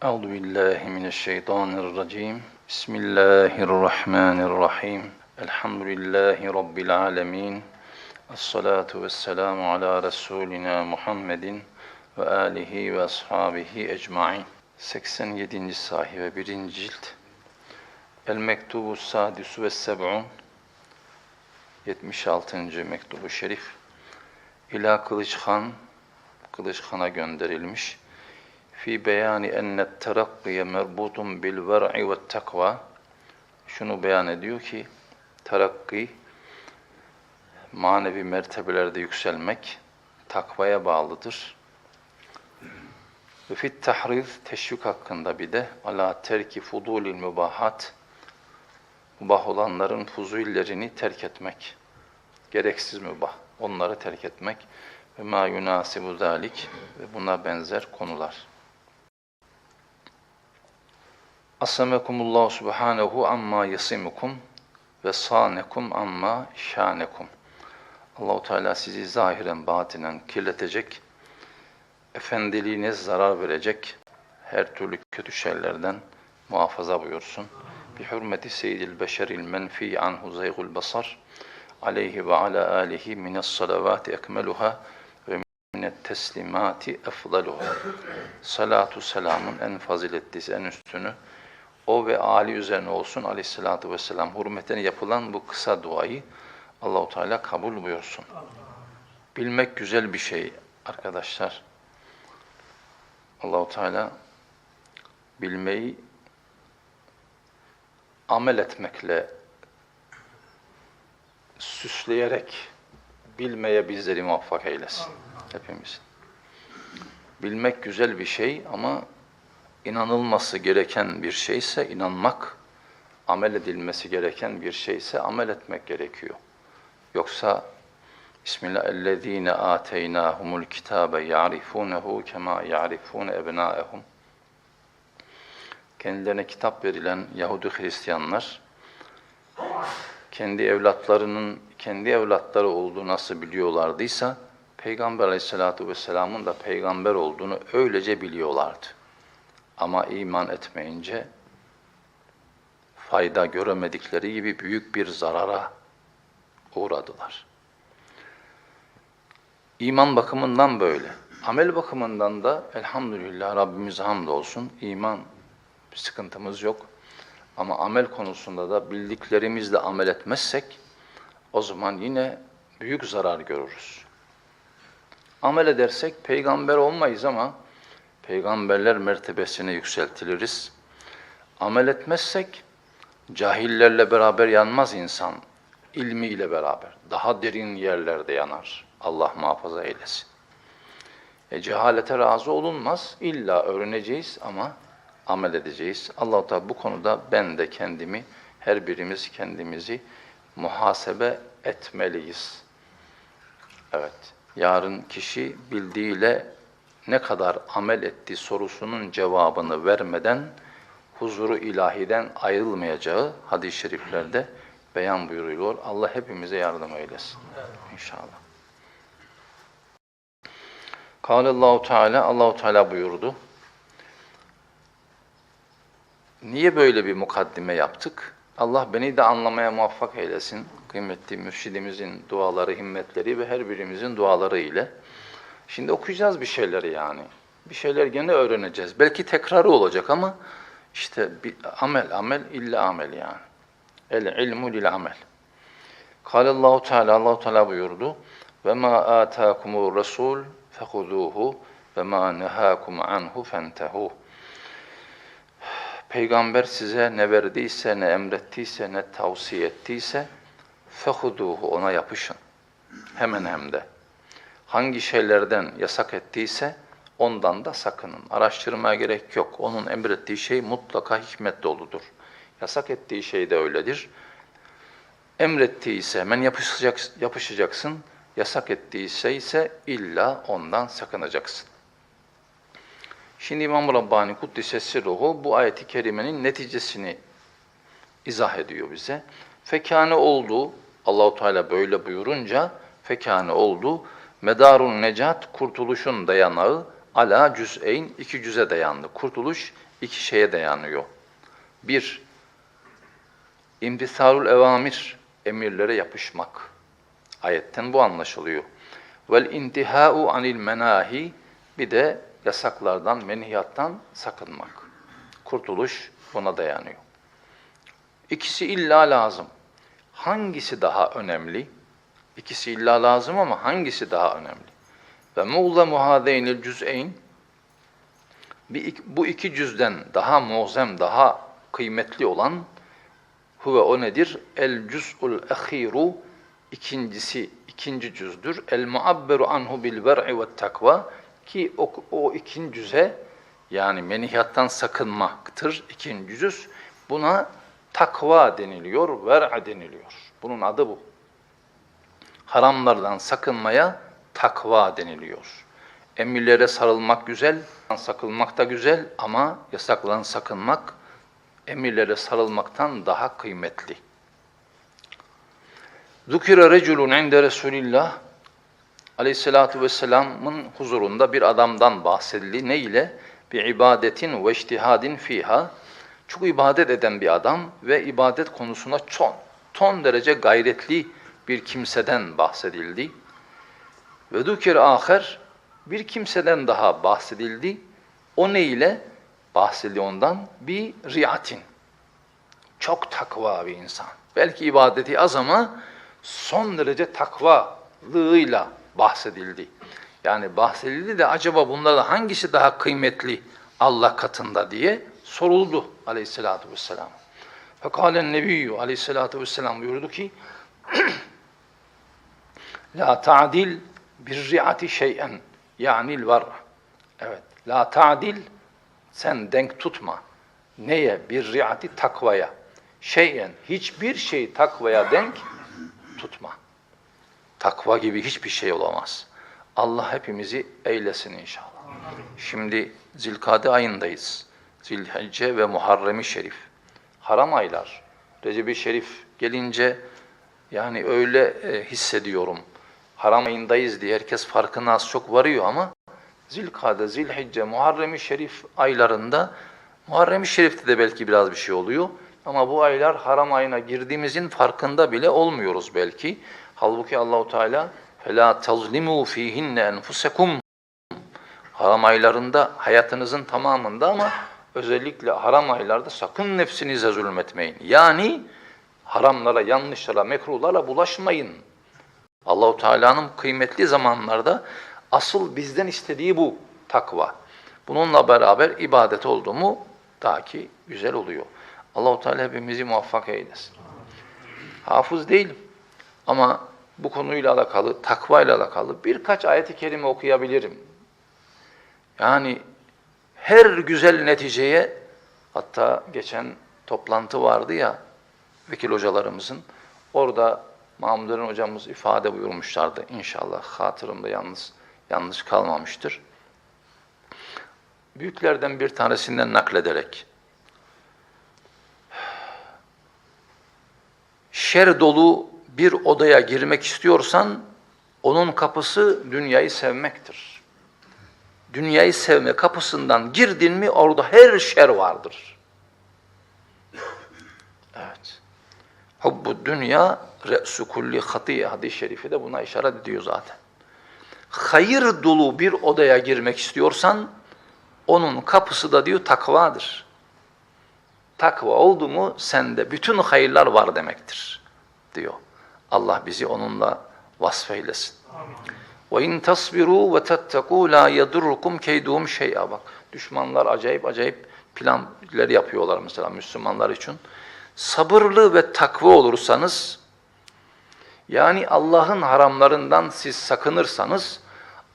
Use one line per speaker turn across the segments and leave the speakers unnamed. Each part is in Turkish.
أعوذ بالله من الشيطان الرجيم بسم الله الرحمن الرحيم الحمد لله رب العالمين الصلاة والسلام على رسولنا محمد وآله وأصحابه أجمعين 87. sahibe 1. cilt El Mektubu Sadisu ve Seb'un 76. mektubu şerif İla Kılıçhan Kılıçhan'a gönderilmiş fi beyani enne terakkiye merbutun bil ver'i ve takva şunu beyan ediyor ki terakki manevi mertebelerde yükselmek takvaya bağlıdır. Ve fit tahriz teşvik hakkında bir de ala terki fudulil mübahat mübah olanların fuzullerini terk etmek. Gereksiz mübah. Onları terk etmek ve ma yunasibu zalik ve buna benzer konular. Asamekumullahu subhanehu amma yasimukum ve sanekum amma şanekum. Allahu Teala sizi zahiren batinen kirletecek, efendiliğine zarar verecek her türlü kötü şeylerden muhafaza buyursun. Bi hürmeti seyyidil beşeril menfi anhu zayğul basar aleyhi ve ala alihi mines salavati ekmeluha ve minet teslimati efdaluha. Salatu selamın en faziletlisi, en üstünü o ve Ali üzerine olsun aleyhissalatu vesselam hürmetine yapılan bu kısa duayı Allahu Teala kabul buyursun. Bilmek güzel bir şey arkadaşlar. Allahu Teala bilmeyi amel etmekle süsleyerek bilmeye bizleri muvaffak eylesin hepimiz. Bilmek güzel bir şey ama inanılması gereken bir şeyse inanmak, amel edilmesi gereken bir şeyse amel etmek gerekiyor. Yoksa Bismillah ellezine ateynahumul kitabe ya'rifunehu kema ya'rifune ebnaehum. Kendilerine kitap verilen Yahudi Hristiyanlar kendi evlatlarının kendi evlatları olduğu nasıl biliyorlardıysa Peygamber Aleyhisselatü Vesselam'ın da peygamber olduğunu öylece biliyorlardı. Ama iman etmeyince fayda göremedikleri gibi büyük bir zarara uğradılar. İman bakımından böyle. Amel bakımından da elhamdülillah Rabbimize hamdolsun iman bir sıkıntımız yok. Ama amel konusunda da bildiklerimizle amel etmezsek o zaman yine büyük zarar görürüz. Amel edersek peygamber olmayız ama peygamberler mertebesine yükseltiliriz. Amel etmezsek cahillerle beraber yanmaz insan, ilmiyle beraber. Daha derin yerlerde yanar. Allah muhafaza eylesin. E, cehalete razı olunmaz. İlla öğreneceğiz ama amel edeceğiz. allah Teala bu konuda ben de kendimi, her birimiz kendimizi muhasebe etmeliyiz. Evet, yarın kişi bildiğiyle ne kadar amel etti sorusunun cevabını vermeden huzuru ilahiden ayrılmayacağı hadis-i şeriflerde beyan buyuruyor. Allah hepimize yardım eylesin. İnşallah. Allahu Teala Allahu Teala buyurdu. Niye böyle bir mukaddime yaptık? Allah beni de anlamaya muvaffak eylesin. Kıymetli mürşidimizin duaları, himmetleri ve her birimizin duaları ile. Şimdi okuyacağız bir şeyleri yani. Bir şeyler gene öğreneceğiz. Belki tekrarı olacak ama işte bir amel, amel illa amel yani. El ilmu lil amel. Allahu Teala Allahu Teala buyurdu. Ve ma atakumur rasul fehuzuhu ve ma nehakum anhu fentehu. Peygamber size ne verdiyse, ne emrettiyse, ne tavsiye ettiyse fehuduhu ona yapışın. Hemen hem de. Hangi şeylerden yasak ettiyse ondan da sakının. Araştırmaya gerek yok. Onun emrettiği şey mutlaka hikmet doludur. Yasak ettiği şey de öyledir. Emrettiyse hemen yapışacak, yapışacaksın. Yasak ettiyse ise illa ondan sakınacaksın. Şimdi İmam Rabbani Kuddisesi Ruhu bu ayeti kerimenin neticesini izah ediyor bize. Fekane oldu, Allahu Teala böyle buyurunca fekane oldu. Medarun necat kurtuluşun dayanağı ala cüz'eyn iki cüze dayandı. Kurtuluş iki şeye dayanıyor. Bir, imtisalul evamir, emirlere yapışmak. Ayetten bu anlaşılıyor. Vel intihau anil menahi, bir de yasaklardan, menhiyattan sakınmak. Kurtuluş buna dayanıyor. İkisi illa lazım. Hangisi daha önemli? İkisi illa lazım ama hangisi daha önemli? Ve mu'zemu hâzeynil cüz'eyn bu iki cüzden daha muazzem, daha kıymetli olan huve o nedir? El cüz'ul ahiru ikincisi, ikinci cüzdür. El muabberu anhu bil ver'i ve takva ki o, o ikinci cüze yani menihiyattan sakınmaktır ikinci cüz. Buna takva deniliyor, ver'a deniliyor. Bunun adı bu. Haramlardan sakınmaya takva deniliyor. Emirlere sarılmak güzel, sakılmak da güzel ama yasaklardan sakınmak emirlere sarılmaktan daha kıymetli. Zukira reculun inde Resulillah Aleyhissalatu vesselam'ın huzurunda bir adamdan bahsedildi. Ne ile? Bir ibadetin ve içtihadin fiha. Çok ibadet eden bir adam ve ibadet konusunda çok, ton derece gayretli bir kimseden bahsedildi. Ve dukir aher bir kimseden daha bahsedildi. O ne ile? Bahsedildi ondan bir riyatin. Çok takva bir insan. Belki ibadeti az ama son derece takvalığıyla bahsedildi. Yani bahsedildi de acaba bunlarda hangisi daha kıymetli Allah katında diye soruldu aleyhissalatü vesselam. Fekalen nebiyyü aleyhissalatü vesselam buyurdu ki La ta'dil bir ri'ati şeyen yani var. Evet. La ta'dil sen denk tutma. Neye? Bir ri'ati takvaya. Şeyen hiçbir şey takvaya denk tutma. Takva gibi hiçbir şey olamaz. Allah hepimizi eylesin inşallah. Şimdi Zilkade ayındayız. Zilhicce ve Muharrem-i Şerif. Haram aylar. Recep-i Şerif gelince yani öyle e, hissediyorum haram ayındayız diye herkes farkına az çok varıyor ama Zilkade, Zilhicce, Muharrem-i Şerif aylarında Muharrem-i Şerif'te de belki biraz bir şey oluyor. Ama bu aylar haram ayına girdiğimizin farkında bile olmuyoruz belki. Halbuki Allahu Teala fela tazlimu fihinne enfusekum haram aylarında hayatınızın tamamında ama özellikle haram aylarda sakın nefsinize zulmetmeyin. Yani haramlara, yanlışlara, mekruhlara bulaşmayın. Allahu Teala'nın kıymetli zamanlarda asıl bizden istediği bu takva. Bununla beraber ibadet oldu mu daha ki güzel oluyor. Allahu Teala hepimizi muvaffak eylesin. Hafız değilim ama bu konuyla alakalı, takva ile alakalı birkaç ayet-i kerime okuyabilirim. Yani her güzel neticeye hatta geçen toplantı vardı ya vekil hocalarımızın orada Mahmud hocamız ifade buyurmuşlardı. İnşallah hatırımda yalnız yanlış kalmamıştır. Büyüklerden bir tanesinden naklederek şer dolu bir odaya girmek istiyorsan onun kapısı dünyayı sevmektir. Dünyayı sevme kapısından girdin mi orada her şer vardır. Evet. Hubbu dünya re'su kulli hatiye hadis-i şerifi de buna işaret ediyor zaten. Hayır dolu bir odaya girmek istiyorsan onun kapısı da diyor takvadır. Takva oldu mu sende bütün hayırlar var demektir diyor. Allah bizi onunla vasfeylesin. Ve in tasbiru ve tettekû la yedurrukum keyduhum şey'a bak. Düşmanlar acayip acayip planlar yapıyorlar mesela Müslümanlar için. Sabırlı ve takva olursanız yani Allah'ın haramlarından siz sakınırsanız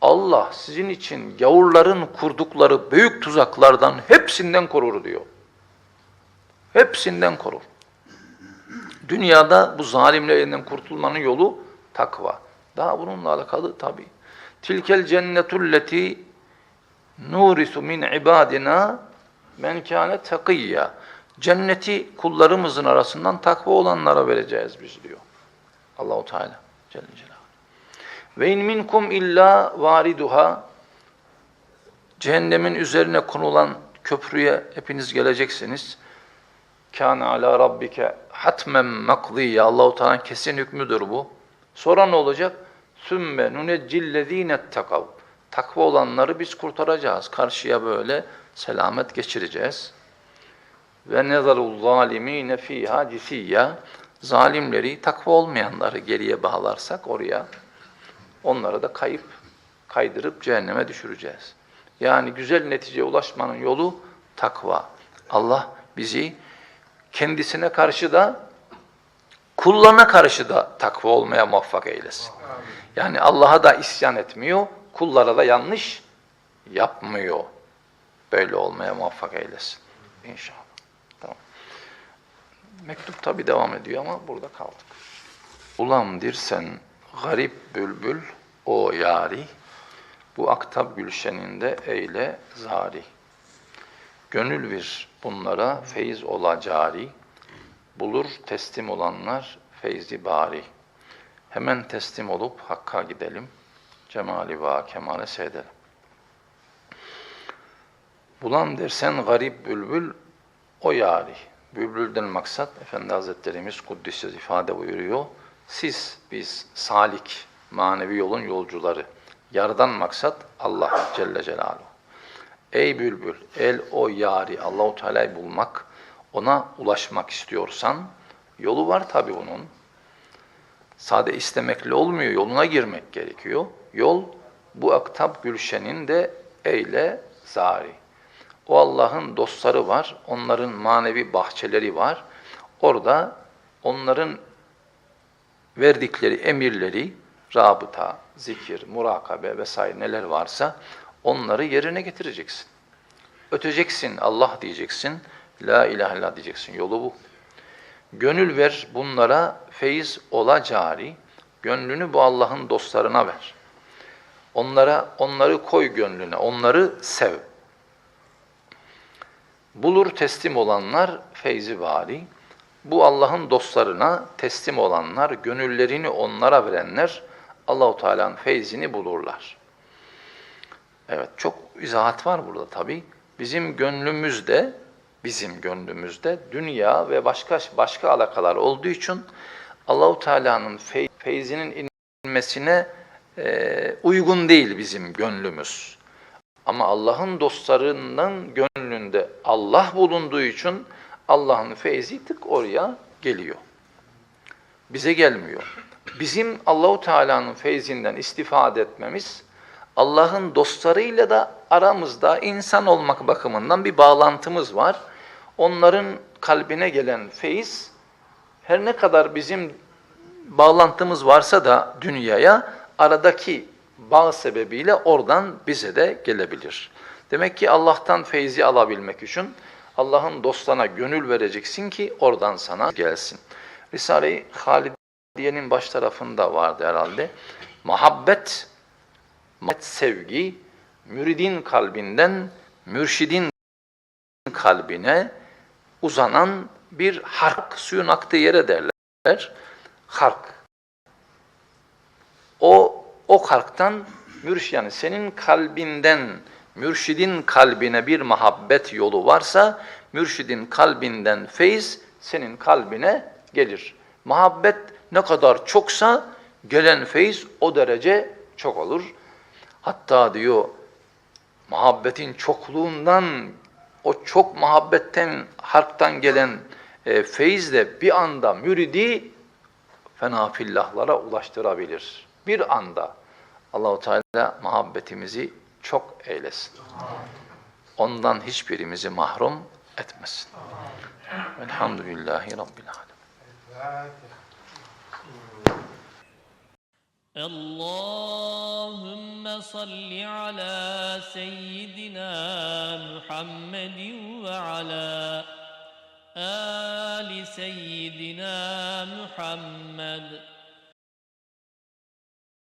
Allah sizin için gavurların kurdukları büyük tuzaklardan hepsinden korur diyor. Hepsinden korur. Dünyada bu zalimlerinden kurtulmanın yolu takva. Daha bununla alakalı tabi. Tilkel cennetulleti nurisu min ibadina men kâne takiyya. Cenneti kullarımızın arasından takva olanlara vereceğiz biz diyor. Allahu Teala Celle Celaluhu. Ve in minkum illa variduha cehennemin üzerine konulan köprüye hepiniz geleceksiniz. Kâne alâ rabbike hatmen makdiyye. Allahu Teala'nın kesin hükmüdür bu. Sonra ne olacak? Sümme nuneccillezîne tekav. Takva olanları biz kurtaracağız. Karşıya böyle selamet geçireceğiz. Ve nezarul zalimine fiha cisiyya. Zalimleri, takva olmayanları geriye bağlarsak oraya onları da kayıp, kaydırıp cehenneme düşüreceğiz. Yani güzel neticeye ulaşmanın yolu takva. Allah bizi kendisine karşı da kullarına karşı da takva olmaya muvaffak eylesin. Yani Allah'a da isyan etmiyor, kullara da yanlış yapmıyor. Böyle olmaya muvaffak eylesin. İnşallah. Mektup tabi devam ediyor ama burada kaldık. Ulamdir sen garip bülbül o yari, bu aktab gülşeninde eyle zari. Gönül bir bunlara feyiz ola cari, bulur teslim olanlar feyzi bari. Hemen teslim olup Hakk'a gidelim, cemali va kemale seyredelim. Bulan dersen garip bülbül o yari. Bülbülden maksat Efendi Hazretlerimiz Kuddisiz ifade buyuruyor. Siz, biz salik, manevi yolun yolcuları. Yardan maksat Allah Celle Celaluhu. Ey bülbül, el o yari Allahu Teala'yı bulmak, ona ulaşmak istiyorsan yolu var tabi bunun. Sade istemekle olmuyor, yoluna girmek gerekiyor. Yol bu aktab gülşenin de eyle zari. O Allah'ın dostları var, onların manevi bahçeleri var. Orada onların verdikleri emirleri, rabıta, zikir, murakabe vesaire neler varsa onları yerine getireceksin. Öteceksin, Allah diyeceksin, la ilahe illallah diyeceksin. Yolu bu. Gönül ver bunlara feyiz ola cari. Gönlünü bu Allah'ın dostlarına ver. Onlara onları koy gönlüne, onları sev. Bulur teslim olanlar feyzi vari. Bu Allah'ın dostlarına teslim olanlar, gönüllerini onlara verenler Allahu Teala'nın feyzini bulurlar. Evet, çok izahat var burada tabi. Bizim gönlümüzde, bizim gönlümüzde dünya ve başka başka alakalar olduğu için Allahu Teala'nın fey, feyzinin inmesine e, uygun değil bizim gönlümüz. Ama Allah'ın dostlarının gönlünde Allah bulunduğu için Allah'ın feyzi tık oraya geliyor. Bize gelmiyor. Bizim Allahu Teala'nın feyzinden istifade etmemiz Allah'ın dostlarıyla da aramızda insan olmak bakımından bir bağlantımız var. Onların kalbine gelen feyiz her ne kadar bizim bağlantımız varsa da dünyaya aradaki bağ sebebiyle oradan bize de gelebilir. Demek ki Allah'tan feyzi alabilmek için Allah'ın dostlarına gönül vereceksin ki oradan sana gelsin. Risale-i Halidiye'nin baş tarafında vardı herhalde. Muhabbet, muhabbet sevgi, müridin kalbinden mürşidin kalbine uzanan bir hark, suyun aktığı yere derler. Hark. O, o harktan mürşid, yani senin kalbinden mürşidin kalbine bir muhabbet yolu varsa, mürşidin kalbinden feyiz senin kalbine gelir. Muhabbet ne kadar çoksa gelen feyiz o derece çok olur. Hatta diyor muhabbetin çokluğundan o çok muhabbetten harptan gelen e, feyizle bir anda müridi fena fillahlara ulaştırabilir. Bir anda Allahu Teala muhabbetimizi çok eylesin. Ondan hiçbirimizi mahrum etmesin. Elhamdülillahi Rabbil Alemin.
اللهم صل على سيدنا محمد وعلى آل سيدنا محمد